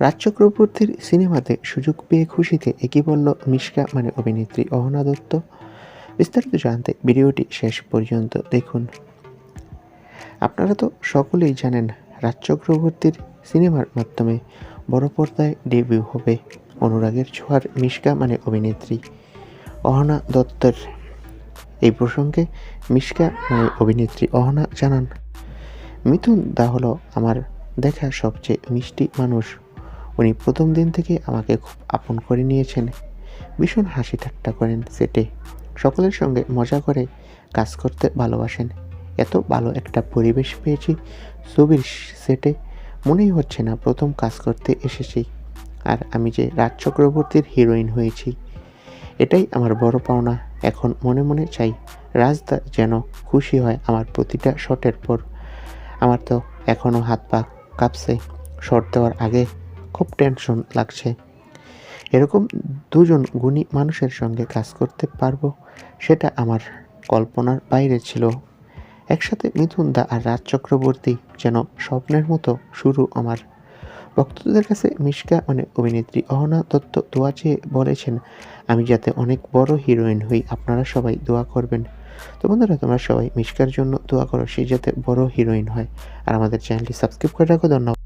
রাজ চক্রবর্তীর সিনেমাতে সুযোগ পেয়ে খুশিতে একই বলল মিশকা মানে অভিনেত্রী অহনা দত্ত। বিস্তারিত জানতে ভিডিওটি শেষ পর্যন্ত দেখুন। আপনারা তো সকলেই জানেন রাজ চক্রবর্তীর সিনেমার মাধ্যমে বড় পর্দায় ডেবিউ হবে অনুরাগের ছোঁয়ার মিশকা মানে অভিনেত্রী অহনা দত্তের। এই প্রসঙ্গে মিশকা মানে অভিনেত্রী অহনা জানান, মিথুন দা হলো আমার দেখা সবচেয়ে মিষ্টি মানুষ। উনি প্রথম দিন থেকে আমাকে খুব আপন করে নিয়েছেন। ভীষণ হাসি ঠাট্টা করেন সেটে। সকলের সঙ্গে মজা করে কাজ করতে ভালোবাসেন। এত ভালো একটা পরিবেশ পেয়েছি ছবির সেটে। মনেই হচ্ছে না প্রথম কাজ করতে এসেছি। আর আমি যে রাজ চক্রবর্তীর হিরোইন হয়েছি, এটাই আমার বড় পাওনা। এখন মনে মনে চাই রাজদা যেন খুশি হয় আমার প্রতিটা শটের পর। আমার তো এখনও হাত পা কাঁপছে। শট দেওয়ার আগে খুব টেনশন লাগছে। এরকম দুজন গুণী মানুষের সঙ্গে কাজ করতে পারব, সেটা আমার কল্পনার বাইরে ছিল। একসাথে মিথুন দা আর রাজ চক্রবর্তী যেন স্বপ্নের মতো শুরু আমার। ভক্তদের কাছে মিশকা মানে অভিনেত্রী অহনা দত্ত দোয়া চেয়ে বলেছেন, আমি যাতে অনেক বড় হিরোইন হই, আপনারা সবাই দোয়া করবেন। তো বন্ধুরা, তোমরা সবাই মিশকার জন্য দোয়া করো, সে যাতে বড় হিরোইন হয়। আর আমাদের চ্যানেলটি সাবস্ক্রাইব করে রাখো, ধন্যবাদ।